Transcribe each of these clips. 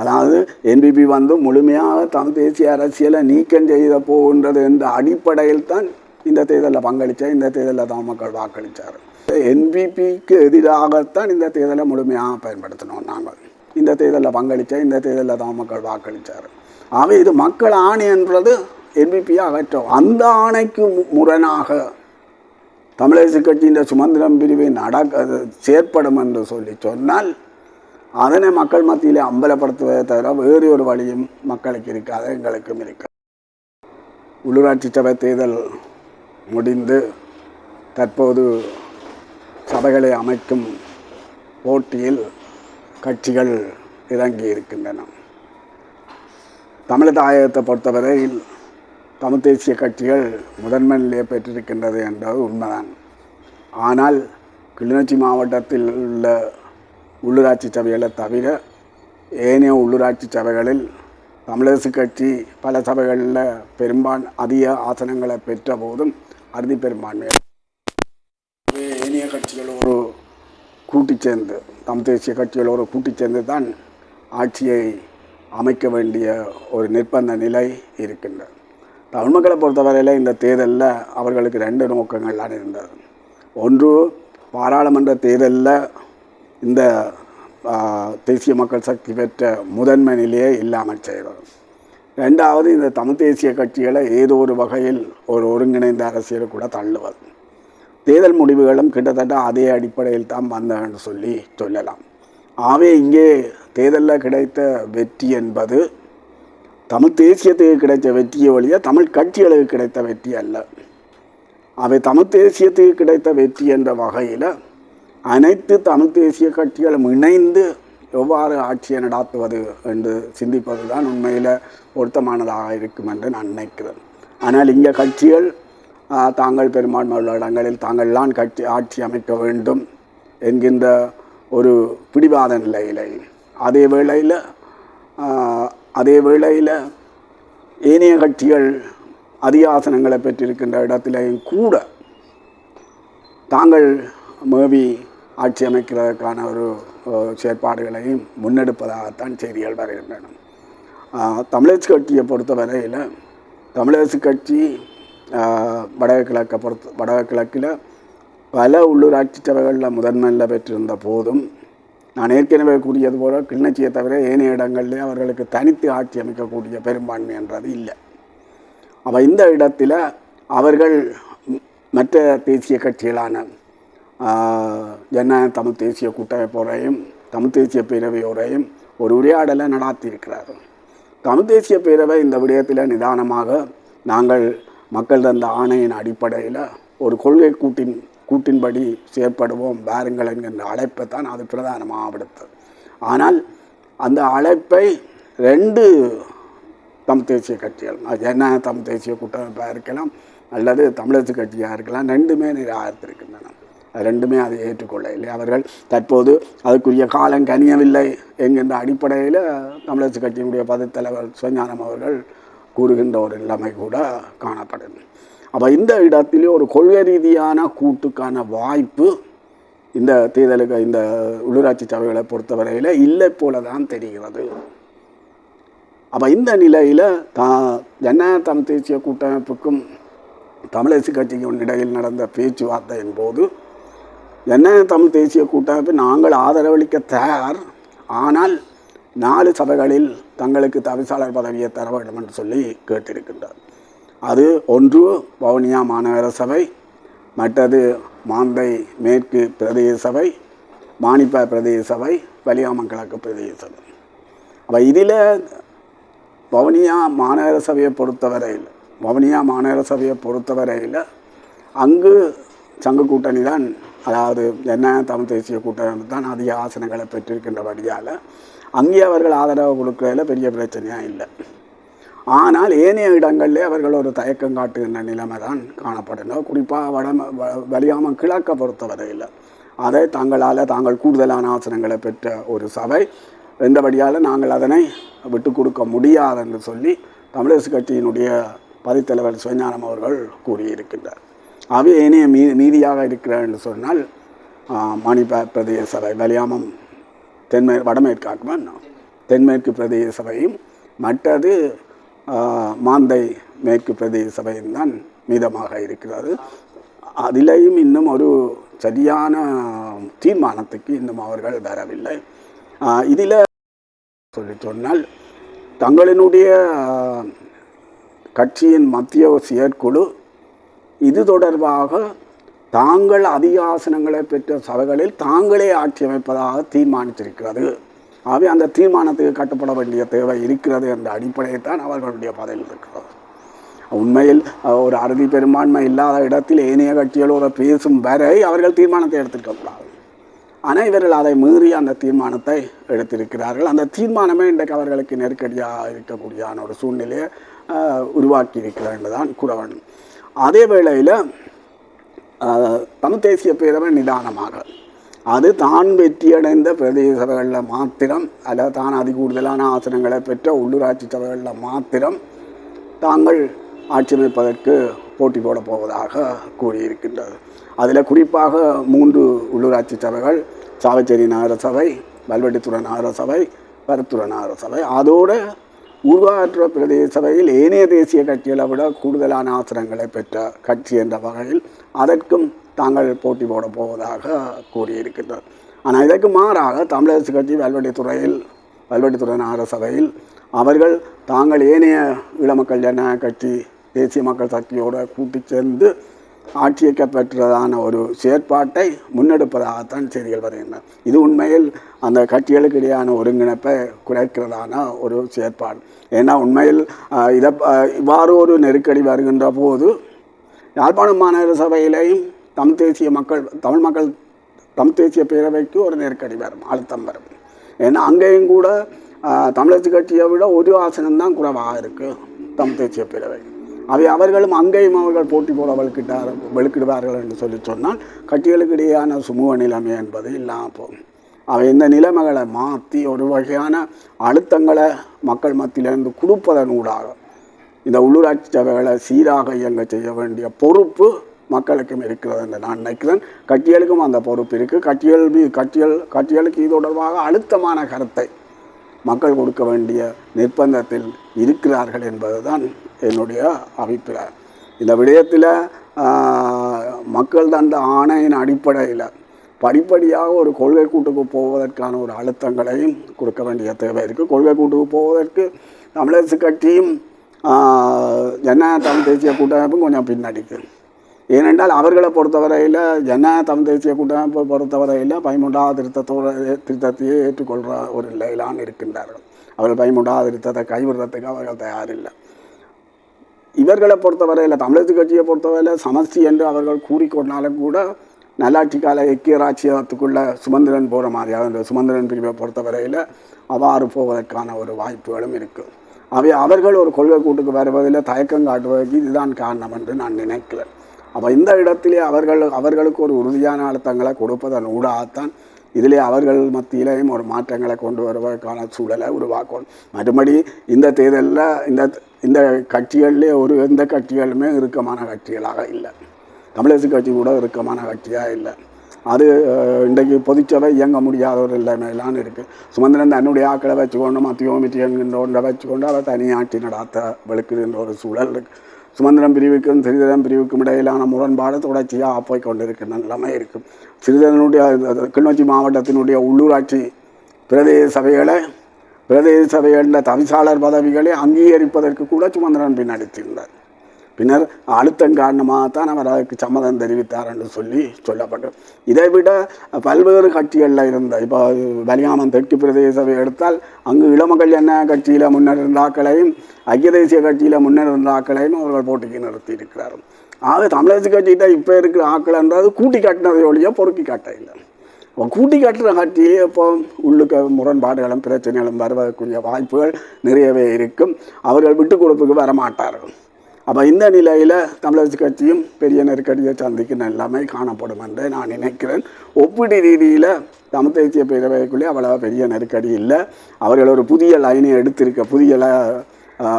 அதாவது என்பிபி வந்து முழுமையாக தமிழ் தேசிய அரசியலை நீக்கம் செய்த போகின்றது என்ற அடிப்படையில் தான் இந்த தேர்தலில் பங்களித்தார் இந்த தேர்தலில் தான் மக்கள் வாக்களித்தார் என்பிபிக்கு எதிராகத்தான் இந்த தேர்தலை முழுமையாக பயன்படுத்தினோம் நாங்கள். இந்த தேர்தலில் பங்களித்தார் இந்த தேர்தலில் தான் மக்கள் வாக்களித்தார் ஆக இது மக்கள் ஆணை என்றது என்பிபியை அகற்றும். அந்த ஆணைக்கு முரணாக தமிழரசு கட்சியின் சுமந்திரம் பிரிவை நடக்க செயற்படும் என்று சொல்லி சொன்னால் அதனை மக்கள் மத்தியிலே அம்பலப்படுத்துவதை தவிர வேறு ஒரு வழியும் மக்களுக்கு இருக்காது எங்களுக்கும் இருக்காது. உள்ளூராட்சி சபை தேர்தல் முடிந்து தற்போது சபைகளை அமைக்கும் போட்டியில் கட்சிகள் இறங்கி இருக்கின்றன. தமிழ் தாயகத்தை பொறுத்தவரையில் தமிழ் தேசிய கட்சிகள் முதன்மை நிலையை பெற்றிருக்கின்றது என்பது உண்மைதான். ஆனால் கிளிநொச்சி மாவட்டத்தில் உள்ள உள்ளூராட்சி சபைகளை தவிர ஏனைய உள்ளூராட்சி சபைகளில் தமிழரசு கட்சி பல சபைகளில் பெரும்பான் அதிக ஆசனங்களை பெற்ற போதும் அறுதி பெரும்பான்மை ஏனைய கட்சிகளோடு கூட்டி சேர்ந்து தமிழ் தேசிய கட்சிகளோடு கூட்டி சேர்ந்து தான் ஆட்சியை அமைக்க வேண்டிய ஒரு நிர்பந்த நிலை இருக்கின்றது. தமிழ் மக்களை பொறுத்தவரையில் இந்த தேர்தலில் அவர்களுக்கு ரெண்டு நோக்கங்கள்லாம் இருந்தது. ஒன்று பாராளுமன்ற தேர்தலில் இந்த தேசிய மக்கள் சக்தி பெற்ற முதன்மை நிலையே இல்லாமல் செய்வது ரெண்டாவது இந்த தமிழ் தேசிய கட்சிகளை ஏதோ ஒரு வகையில் ஒரு ஒருங்கிணைந்த அரசியல் கூட தள்ளுவது. தேர்தல் முடிவுகளும் கிட்டத்தட்ட அதே அடிப்படையில் தான் வந்தன்னு சொல்லி சொல்லலாம். ஆகவே இங்கே தேர்தலில் கிடைத்த வெற்றி என்பது தமிழ் தேசியத்துக்கு கிடைத்த வெற்றியை வழிய தமிழ் கட்சிகளுக்கு கிடைத்த வெற்றி அல்ல. அவை தமிழ் தேசியத்துக்கு கிடைத்த வெற்றி என்ற வகையில் அனைத்து தமிழ் தேசிய கட்சிகளும் இணைந்து எவ்வாறு ஆட்சியை நடாத்துவது என்று சிந்திப்பது தான் உண்மையில் பொருத்தமானதாக இருக்கும் என்று நான் நினைக்கிறேன். ஆனால் இங்கே கட்சிகள் தாங்கள் பெரும்பான்மை உள்ள இடங்களில் தாங்கள்தான் கட்சி ஆட்சி அமைக்க வேண்டும் என்கின்ற ஒரு பிடிவாத நிலையிலே. அதே வேளையில் அதே வேளையில் ஏனைய கட்சிகள் அதிகாசனங்களை பெற்றிருக்கின்ற இடத்திலேயும் கூட தாங்கள் மேபி ஆட்சி அமைக்கிறதற்கான ஒரு செயற்பாடுகளையும் முன்னெடுப்பதாகத்தான் செய்திகள் வருகின்றன. ஆஹ், தமிழரசு கட்சியை பொறுத்தவரையில் தமிழரசு கட்சி வடகிழக்கை பொறுத்து கிழக்கை பொறுத்த கிழக்கில் பல உள்ளூராட்சி சபைகளில் முதன்மையில் பெற்றிருந்த போதும் நான் ஏற்கனவே கூறியது போல கிளிநொச்சியை தவிர ஏனைய இடங்களிலே அவர்களுக்கு தனித்து ஆட்சி அமைக்கக்கூடிய பெரும்பான்மை என்றது இல்லை. அப்போ இந்த இடத்துல அவர்கள் மற்ற தேசிய கட்சிகளான ஜனநாயக தமிழ் தேசிய கூட்டமைப்போரையும் தமிழ் தேசிய பேரவையோரையும் ஒரு உரையாடலை நடாத்தியிருக்கிறார்கள். தமிழ் தேசிய பேரவை இந்த விடயத்தில் நிதானமாக நாங்கள் மக்கள் தந்த ஆணையின் அடிப்படையில் ஒரு கொள்கை கூட்டின் கூட்டின்படி செயற்படுவோம் வாருங்கள் என்கின்ற அழைப்பை தான் அது பிரதானமாக விடுத்தது ஆனால் அந்த அழைப்பை ரெண்டு தமிழ் தேசிய கட்சிகள் ஜனநாயக தமிழ் தேசிய கூட்டமைப்பாக இருக்கலாம் அல்லது தமிழரசு கட்சியாக இருக்கலாம் ரெண்டுமே நிராகரித்திருக்கின்றன. ரெண்டுமே அதை ஏற்றுக்கொள்ள இல்லை அவர்கள் தற்போது அதுக்குரிய காலம் கனியவில்லை என்கின்ற அடிப்படையில் தமிழரசு கட்சியினுடைய பதத்தலைவர் சிவஞானம் அவர்கள் கூறுகின்ற ஒரு நிலைமை கூட காணப்படுது. அப்போ இந்த இடத்திலே ஒரு கொள்கை ரீதியான கூட்டுக்கான வாய்ப்பு இந்த தேர்தலுக்கு இந்த உள்ளூராட்சி சபைகளை பொறுத்தவரையில் இல்லை போல தான் தெரிகிறது. அப்போ இந்த நிலையில் தா ஜனநாயக தமிழ் தேசிய கூட்டமைப்புக்கும் தமிழரசு கட்சிக்கும் இடையில் நடந்த பேச்சுவார்த்தையின் போது என்ன தமிழ் தேசிய கூட்டமைப்பு? நாங்கள் ஆதரவளிக்க தயார் ஆனால் நாலு சபைகளில் தங்களுக்கு தவிசாளர் பதவியை தர வேண்டும் என்று சொல்லி கேட்டிருக்கின்றார். அது ஒன்று வவுனியா மாநகர சபை மற்றது மாந்தை மேற்கு பிரதேச சபை மாணிப்பா பிரதேச சபை வலியாமக்கிழக்கு பிரதேச சபை. அப்போ இதில் வவுனியா மாநகர சபையை பொறுத்தவரையில் வவுனியா மாநகர சபையை பொறுத்தவரையில் அங்கு சங்க கூட்டணி தான் அதாவது என்ன தமிழ் தேசிய கூட்டணி தான் அதிக ஆசனங்களை பெற்றிருக்கின்றபடியால் அங்கே அவர்கள் ஆதரவு கொடுக்கறதுல பெரிய பிரச்சனையாக இல்லை. ஆனால் ஏனைய இடங்களிலே அவர்கள் ஒரு தயக்கம் காட்டுகின்ற நிலைமை தான் காணப்படணும் குறிப்பாக வட வலியாம கிழக்க பொறுத்தவரையில் அதை தங்களால் தாங்கள் கூடுதலான ஆசனங்களை பெற்ற ஒரு சபை என்றபடியால் நாங்கள் அதனை விட்டு கொடுக்க முடியாது என்று சொல்லி தமிழரசு கட்சியினுடைய பதித்தலைவர் சுயஞானம் அவர்கள் கூறியிருக்கின்றார். அவை ஏனைய மீ மீதியாக இருக்கிறார் என்று சொன்னால் ஆ, மணிப்ப பிரதேச சபை வலியாமம் தென்மே வடமேற்காக்குமா தென்மேற்கு பிரதேச சபையும் மற்றது மாந்தை மேற்கு பிரதேச சபையும் தான் மீதமாக இருக்கிறது. அதிலேயும் இன்னும் ஒரு சரியான தீர்மானத்துக்கு இன்னும் அவர்கள் வரவில்லை. இதில் சொல்லி சொன்னால் தங்களினுடைய கட்சியின் மத்திய செயற்குழு இது தொடர்பாக தாங்கள் அதிகாசனங்களை பெற்ற சபைகளில் தாங்களே ஆட்சி அமைப்பதாக தீர்மானித்திருக்கிறது. ஆகவே அந்த தீர்மானத்துக்கு கட்டுப்பட வேண்டிய தேவை இருக்கிறது என்ற அடிப்படையில் தான் அவர்களுடைய பதவியில் இருக்கிறது. உண்மையில் ஒரு அறுதி பெரும்பான்மை இல்லாத இடத்தில் ஏனைய கட்சிகளோடு பேசும் வரை அவர்கள் தீர்மானத்தை எடுத்திருக்க கூடாது. ஆனால் இவர்கள் அதை மீறி அந்த தீர்மானத்தை எடுத்திருக்கிறார்கள். அந்த தீர்மானமே இன்றைக்கு அவர்களுக்கு நெருக்கடியாக இருக்கக்கூடியான ஒரு சூழ்நிலையை உருவாக்கி இருக்கிறார் என்றுதான் கூற வேண்டும். அதே வேளையில் தமிழ் தேசிய பேரவை நிதானமாக. அது தான் வெற்றியடைந்த பிரதேசங்களில் மாத்திரம் அல்லது தான் அதி கூடுதலான ஆசனங்களை பெற்ற உள்ளூராட்சி சபைகளில் மாத்திரம் தாங்கள் ஆட்சி அமைப்பதற்கு போட்டி போடப் போவதாக கூறியிருக்கின்றது. அதில் குறிப்பாக மூன்று உள்ளூராட்சி சபைகள் சாவச்சேரி நகர சபை வல்வெட்டித்துறை நகர சபை பருத்துறை நகர சபை அதோடு உருவாற்ற பிரதேச சபையில் ஏனைய தேசிய கட்சிகளை விட கூடுதலான ஆசனங்களை பெற்ற கட்சி என்ற வகையில் அதற்கும் தாங்கள் போட்டி போட போவதாக கூறியிருக்கின்றார். ஆனால் இதற்கு மாறாக தமிழரசு கட்சி வல்வெட்டித்துறையில் வல்வெட்டித்துறை நகர சபையில் அவர்கள் தாங்கள் ஏனைய ஈழமக்கள் ஜனநாயக கட்சி தேசிய மக்கள் சக்தியோடு கூட்டி சேர்ந்து ஆட்சியக்க ஒரு செயற்பாட்டை முன்னெடுப்பதாகத்தான் செய்திகள் வருகின்றன. இது உண்மையில் அந்த கட்சிகளுக்கு இடையான ஒருங்கிணைப்பை குறைக்கிறதான ஒரு செயற்பாடு. ஏன்னா உண்மையில் இதை இவ்வாறு ஒரு நெருக்கடி வருகின்ற போது யாழ்ப்பாணம் மாநகர சபையிலேயும் தமிழ் தேசிய மக்கள் தமிழ் மக்கள் தமிழ் தேசிய பேரவைக்கு ஒரு நெருக்கடி வரும் அழுத்தம் வரும். ஏன்னா அங்கேயும் கூட தமிழர் கட்சியை விட ஒரு ஆசனம் தான் குறைவாக இருக்குது தமிழ் தேசிய பேரவை அவை அவர்களும் அங்கேயும் அவர்கள் போட்டி போட வலுக்கிட்டார் வலுக்கிடுவார்கள் என்று சொல்லி சொன்னால் கட்சிகளுக்கு இடையேயான சுமூக நிலைமை என்பது இல்லாமல் போகும். அவை இந்த நிலைமைகளை மாற்றி ஒரு வகையான அழுத்தங்களை மக்கள் மத்தியிலிருந்து கொடுப்பதன் ஊடாக இந்த உள்ளூராட்சி சபைகளை சீராக இயங்க செய்ய வேண்டிய பொறுப்பு மக்களுக்கும் இருக்கிறது என்று நான் நினைக்கிறேன். கட்சிகளுக்கும் அந்த பொறுப்பு இருக்குது கட்சிகள் மீ- கட்சிகள் கட்சிகளுக்கு இது தொடர்பாக அழுத்தமான கருத்தை மக்கள் கொடுக்க வேண்டிய நிர்பந்தத்தில் இருக்கிறார்கள் என்பதுதான் என்னுடைய அபிப்பிராயம். இந்த விடயத்தில் மக்கள் தந்த ஆணையின் அடிப்படையில் படிப்படியாக ஒரு கொள்கை கூட்டுக்கு போவதற்கான ஒரு அழுத்தங்களையும் கொடுக்க வேண்டிய தேவை இருக்குது கொள்கை கூட்டுக்கு போவதற்கு தமிழரசு கட்சியும் ஆஹ், ஜனநாயக தமிழ் தேசிய கூட்டமைப்பும் கொஞ்சம் பின்னடிக்கு. ஏனென்றால் அவர்களை பொறுத்தவரையில் ஜன தமிழ் தேசிய கூட்டமைப்பை பொறுத்தவரையில் பதிமூன்றாவது திருத்தத்தோட திருத்தத்தையே ஏற்றுக்கொள்கிற ஒரு நிலையிலான் இருக்கின்றார்கள். அவர்கள் பதிமூன்றாவது திருத்தத்தை கைவிடுறதுக்கு அவர்கள் தயாரில்லை. இவர்களை பொறுத்தவரையில் தமிழக கட்சியை பொறுத்தவரையில் சமஸ்தி என்று அவர்கள் கூறிக்கொண்டாலும் கூட நல்லாட்சி கால ஐக்கிய ராச்சியத்துக்குள்ள சுமந்திரன் போகிற மாதிரியாக இந்த சுமந்திரன் பிரிவை பொறுத்தவரையில் அவ்வாறு போவதற்கான ஒரு வாய்ப்புகளும் இருக்குது அவை அவர்கள் ஒரு கொள்கை கூட்டுக்கு வருவதில் தயக்கம் காட்டுவதற்கு இதுதான் காரணம் என்று நான் நினைக்கிறேன். அப்போ இந்த இடத்திலே அவர்கள் அவர்களுக்கு ஒரு உறுதியான அழுத்தங்களை கொடுப்பதன் ஊடாகத்தான் இதிலே அவர்கள் மத்தியிலேயும் ஒரு மாற்றங்களை கொண்டு வருவதற்கான சூழலை உருவாக்கணும் மறுபடி இந்த தேர்தலில் இந்த இந்த கட்சிகள்லேயே ஒரு எந்த கட்சிகளுமே இறுக்கமான கட்சிகளாக இல்லை. தமிழரசு கட்சி கூட இறுக்கமான கட்சியாக இல்லை. அது இன்றைக்கு பொதுச்சபை இயங்க முடியாத ஒரு நிலைமையெல்லாம் இருக்குது சுமந்திரன் தன்னுடைய ஆக்களை வச்சுக்கொண்டு மத்தியோமிட்டி என்கின்ற ஒன்றை வச்சுக்கொண்டு அவர் தனியாட்சி நடாத்த வெளுக்குகின்ற ஒரு சூழல் இருக்குது சுமந்திரம் பிரிவுக்கும் சிறிதரம் பிரிவுக்கும் இடையிலான முரண்பாடு தொடர்ச்சியாக போய் கொண்டிருக்கின்ற நிலைமை இருக்கும். சிறிதரனுடைய அது கிளிநொச்சி மாவட்டத்தினுடைய உள்ளூராட்சி பிரதேச சபைகளை பிரதேச சபைகளில் தவிசாளர் பதவிகளை அங்கீகரிப்பதற்கு கூட சுமந்திரன் பின்னடித்திருந்தார். பின்னர் அழுத்தம் காரணமாக தான் அவர் அதற்கு சம்மதம் தெரிவித்தார் என்று சொல்லி சொல்லப்பட்டது. இதை விட பல்வேறு கட்சிகளில் இருந்த இப்போ வலியாமன் தெற்கு பிரதேச சபை எடுத்தால் அங்கு இளமகள் என்ன கட்சியில் முன்னர் இருந்த ஆக்களையும் ஐக்கிய தேசிய கட்சியில் முன்னர் இருந்தாக்களையும் அவர்கள் போட்டிக்கு நிறுத்தி இருக்கிறார் ஆக தமிழரசு கட்சிகிட்ட இப்போ இருக்கிற ஆக்கள்ன்றது கூட்டி காட்டினதை ஒழிய பொறுக்கி காட்ட இல்லை அப்போ கூட்டி காட்டுற கட்சியே இப்போ உள்ளுக்க முரண்பாடுகளும் பிரச்சனைகளும் வருவதற்குரிய வாய்ப்புகள் நிறையவே இருக்கும். அவர்கள் விட்டு கொடுப்புக்கு வரமாட்டார்கள். அப்போ இந்த நிலையில் தமிழரசு கட்சியும் பெரிய நெருக்கடியை சந்திக்கும் எல்லாமே காணப்படும் என்று நான் நினைக்கிறேன். ஒப்பீடு ரீதியில் தமிழ் தேசிய பேரவைக்குள்ளே அவ்வளோ பெரிய நெருக்கடி இல்லை. அவர்கள் ஒரு புதிய லைனை எடுத்திருக்க புதிய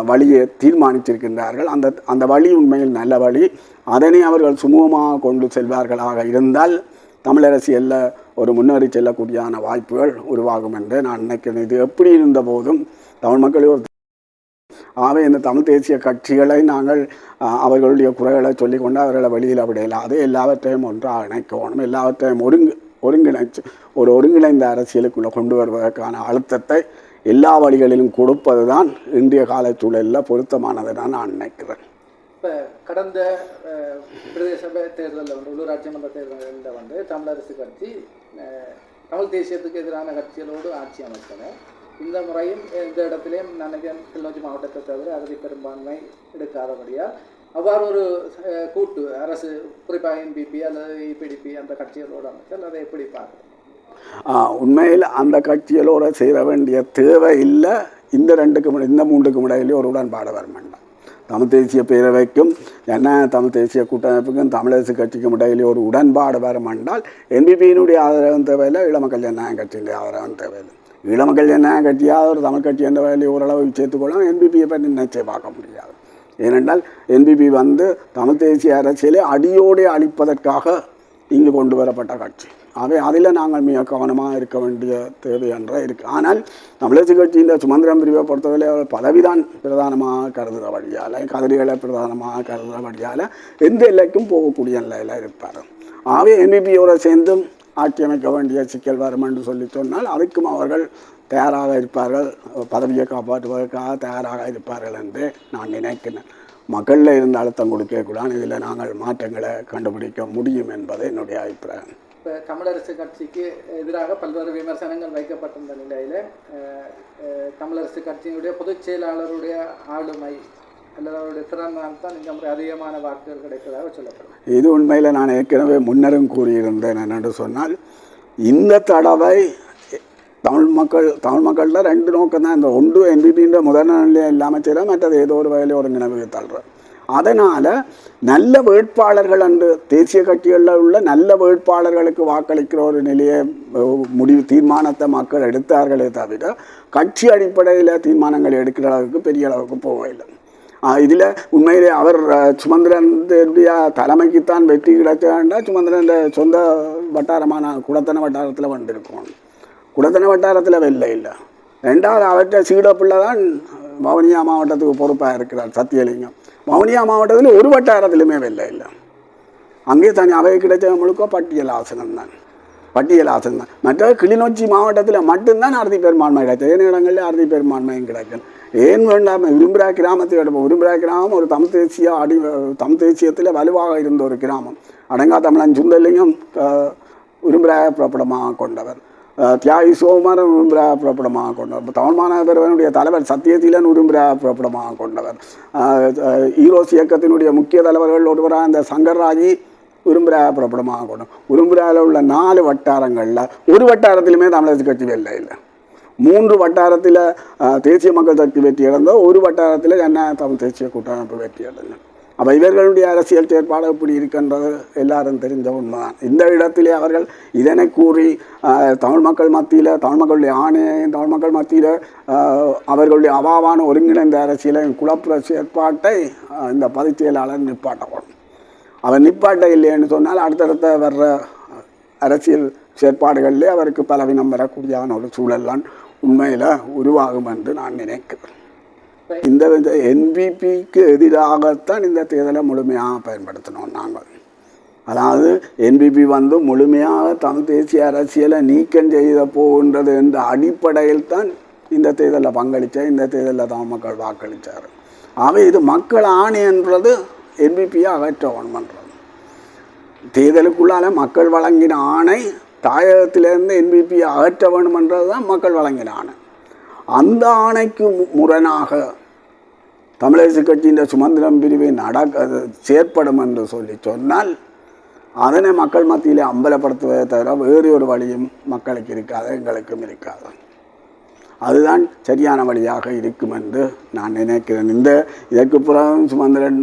வழியை தீர்மானித்திருக்கின்றார்கள் அந்த அந்த வழி உண்மையில் நல்ல வழி. அதனை அவர்கள் சுமூகமாக கொண்டு செல்வார்களாக இருந்தால் தமிழரசியலில் ஒரு முன்னேறி செல்லக்கூடியான வாய்ப்புகள் உருவாகும் என்று நான் நினைக்கிறேன். இது எப்படி இருந்த போதும் தமிழ் மக்கள் ஒரு ஆகவே இந்த தமிழ் தேசிய கட்சிகளை நாங்கள் அவர்களுடைய குறைகளை சொல்லிக்கொண்டு அவர்களை வெளியில் அது எல்லாவற்றையும் ஒன்றாக இணைக்கணும். எல்லாவற்றையும் ஒருங்கு ஒருங்கிணைச்சு ஒரு ஒருங்கிணைந்த அரசியலுக்குள்ளே கொண்டு வருவதற்கான அழுத்தத்தை எல்லா வழிகளிலும் கொடுப்பது தான் இன்றைய கால சூழலில் பொருத்தமானது நான் நினைக்கிறேன். இப்போ கடந்த பிரதேச தேர்தலில் வந்து உள்ளூராட்சி மன்ற தேர்தலில் வந்து தமிழரசு கட்சி தமிழ் தேசியத்துக்கு எதிரான கட்சிகளோடு ஆட்சி அமைத்தனர். இந்த முறையும் எந்த இடத்திலையும் நான் நினைக்கிறேன் கிளிநொச்சி மாவட்டத்தை தவிர அறுதி பெரும்பான்மை எடுக்காதபடியால் அவ்வாறு ஒரு கூட்டு அரசு குறிப்பாக என்பிபி அல்லது இபிடிபி அந்த கட்சிகளோடு அமைச்சல் அதை எப்படி பார்க்குறேன் உண்மையில் அந்த கட்சிகளோட சேர வேண்டிய தேவை இல்லை. இந்த ரெண்டுக்கும் இந்த மூன்றுக்கும் இடையிலே ஒரு உடன்பாடு வர வேண்டாம். தமிழ் தேசிய பேரவைக்கும் என்ன தமிழ் தேசிய கூட்டமைப்புக்கும் தமிழரசு கட்சிக்கும் இடையிலே ஒரு உடன்பாடு வரும் என்றால் என்பிபியினுடைய ஆதரவும் தேவையில்லை இளமக்கள் ஜனநாயக கட்சியினுடைய ஆதரவும் தேவையில்லை. ஈழமக்கள் என்ன கட்சியாக ஒரு தமிழ் கட்சி என்ற வேலையை ஓரளவு சேர்த்துக்கொள்ளும் என்பிபியை பற்றி நினைச்சே பார்க்க முடியாது. ஏனென்றால் என்பிபி வந்து தமிழ் தேசிய அரசியலை அடியோடு அழிப்பதற்காக இங்கு கொண்டு வரப்பட்ட கட்சி. ஆகவே அதில் நாங்கள் மிக கவனமாக இருக்க வேண்டிய தேவை என்ற இருக்குது ஆனால் தமிழரசு கட்சியின் சுமந்திரம் பிரிவை பொறுத்தவரை அவர் பதவிதான் பிரதானமாக கருதுகிற வழியால் கதிரிகளை பிரதானமாக கருதுகிற வழியால் எந்த எல்லைக்கும் போகக்கூடிய நிலையில் இருப்பார். ஆகவே என்பிபியோட சேர்ந்தும் ஆட்சியமைக்க வேண்டிய சிக்கல் வரும் என்று சொல்லி சொன்னால் அதுக்கும் அவர்கள் தயாராக இருப்பார்கள். பதவியை காப்பாற்றுவதற்காக தயாராக இருப்பார்கள் என்று நான் நினைக்கிறேன். மக்களில் இருந்த அழுத்தம் கொடுக்கக்கூடாது இதில் நாங்கள் மாற்றங்களை கண்டுபிடிக்க முடியும் என்பது என்னுடைய அபிப்பிராயம். இப்போ தமிழரசு கட்சிக்கு எதிராக பல்வேறு விமர்சனங்கள் வைக்கப்பட்டிருந்த நிலையில் தமிழரசு கட்சியினுடைய பொதுச் செயலாளருடைய ஆளுமை இது உண்மையில் நான் ஏற்கனவே முன்னரும் கூறியிருந்தேன் என்னென்று சொன்னால் இந்த தடவை தமிழ் மக்கள் தமிழ் மக்கள்கிட்ட ரெண்டு நோக்கம் தான். இந்த ஒன்று என்பிபின்ற முதல் நிலையை இல்லாமல் செய்கிற மற்றது ஏதோ ஒரு வகையில் ஒரு நினைவு தள்ளுற அதனால் நல்ல வேட்பாளர்கள் அன்று தேசிய கட்சிகளில் உள்ள நல்ல வேட்பாளர்களுக்கு வாக்களிக்கிற ஒரு நிலையை முடிவு தீர்மானத்தை மக்கள் எடுத்தார்களே தவிர கட்சி அடிப்படையில் தீர்மானங்கள் எடுக்கிற அளவுக்கு பெரிய அளவுக்கு போகவில்லை. இதில் உண்மையிலே அவர் சுமந்திரன் சுமந்திரனுடைய தலைமைக்குத்தான் வெற்றி கிடைச்சாண்டா சுமந்திரன் சொந்த வட்டாரமான குடத்தன வட்டாரத்தில் வந்திருக்கோம். குடத்தன வட்டாரத்தில் வெள்ளை இல்லை. ரெண்டாவது அவற்றை சீடப்பிள்ளை தான் வவுனியா மாவட்டத்துக்கு பொறுப்பாக இருக்கிறார் சத்தியலிங்கம். வவுனியா மாவட்டத்தில் ஒரு வட்டாரத்திலுமே வெளில இல்லை. அங்கே தனி அவை கிடைச்ச முழுக்க பட்டியல் ஆசனம் தான். பட்டியல் ஆசனம் தான். மற்ற கிளிநொச்சி மாவட்டத்தில் மட்டும்தான் அறுதி பெரும்பான்மை கிடைச்சது ஏன் இடங்களில் அறுதி பெரும்பான்மையும் கிடைக்கும். ஏன் வேண்டாம்? விரும்புகிறா கிராமத்தை எடுப்போம் விரும்புகிறா கிராமம் ஒரு தமிழ் தேசிய அடி தமிழ் தேசியத்தில் வலுவாக இருந்த ஒரு கிராமம். அடங்கா தமிழன் சுந்தலிங்கம் விரும்புகிற புறப்படமாக கொண்டவர். தியாகி சோமரன் விரும்புகிற புறப்படமாக கொண்டவர். தமிழ் மாநகரவனுடைய தலைவர் சத்தியதீலன் விரும்புகிற புறப்படமாக கொண்டவர். ஈரோஸ் இயக்கத்தினுடைய முக்கிய தலைவர்கள் ஒருவராக இந்த சங்கர்ராஜி உரும்புரா புறப்படமாக கொண்டும் உரும்புராவில் உள்ள நாலு வட்டாரங்களில் ஒரு வட்டாரத்திலுமே தமிழர் கட்சி வெளில இல்லை. மூன்று வட்டாரத்தில் தேசிய மக்கள் சக்தி வெற்றி இழந்தோ ஒரு வட்டாரத்தில் என்ன தமிழ் தேசிய கூட்டமைப்பு வெற்றி அடைந்தது அப்போ இவர்களுடைய அரசியல் செயற்பாடு எப்படி இருக்கின்றது எல்லாரும் தெரிஞ்ச உண்மைதான். இந்த இடத்திலே அவர்கள் இதனை கூறி தமிழ் மக்கள் மத்தியில் தமிழ் மக்களுடைய ஆணையையும் தமிழ் மக்கள் மத்தியில் அவர்களுடைய அவாவான ஒருங்கிணைந்த அரசியலை குழப்புற செயற்பாட்டை இந்த பதிச் செயலாளர் நிப்பாட்டப்படும். அவர் நிப்பாட்ட இல்லைன்னு சொன்னால் அடுத்தடுத்த வர்ற அரசியல் செயற்பாடுகளிலே அவருக்கு பலவீனம் வரக்கூடியான ஒரு சூழல்லாம் உண்மையில் உருவாகும் என்று நான் நினைக்கிறேன். இந்த என்பிபிக்கு எதிராகத்தான் இந்த தேர்தலை முழுமையாக பயன்படுத்தினோம் நாங்கள். அதாவது என்பிபி வந்து முழுமையாக தமிழ் தேசிய அரசியலை நீக்கம் செய்த போகின்றது என்ற அடிப்படையில் தான் இந்த தேர்தலில் பங்களித்த இந்த தேர்தலில் தான் மக்கள் வாக்களித்தார் ஆக இது மக்கள் ஆணை என்றது என்பிபியை அகற்ற வேணுமன்றது தேர்தலுக்குள்ளால மக்கள் வழங்கின ஆணை தாயகத்திலிருந்து என்பிபியை அகற்ற வேணுமென்றது தான் மக்கள் வழங்கின ஆணை. அந்த ஆணைக்கு முரணாக தமிழரசு கட்சியின் சுமந்திரம் பிரிவை நடக்க செயற்படும் என்று சொல்லி சொன்னால் அதனை மக்கள் மத்தியில் அம்பலப்படுத்துவதை தவிர வேறு ஒரு வழியும் மக்களுக்கு இருக்காது எங்களுக்கும் இருக்காது. அதுதான் சரியான வழியாக இருக்கும் என்று நான் நினைக்கிறேன். இந்த இதற்கு புறம் சுமந்திரன்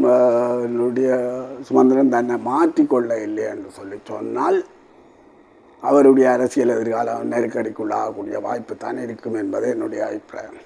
சுமந்திரன் தன்னை மாற்றிக்கொள்ள இல்லை என்று சொல்லி சொன்னால் அவருடைய அரசியல் எதிர்காலம் நெருக்கடிக்குள்ளாகக்கூடிய வாய்ப்பு தான் இருக்கும் என்பது என்னுடைய அபிப்பிராயம்.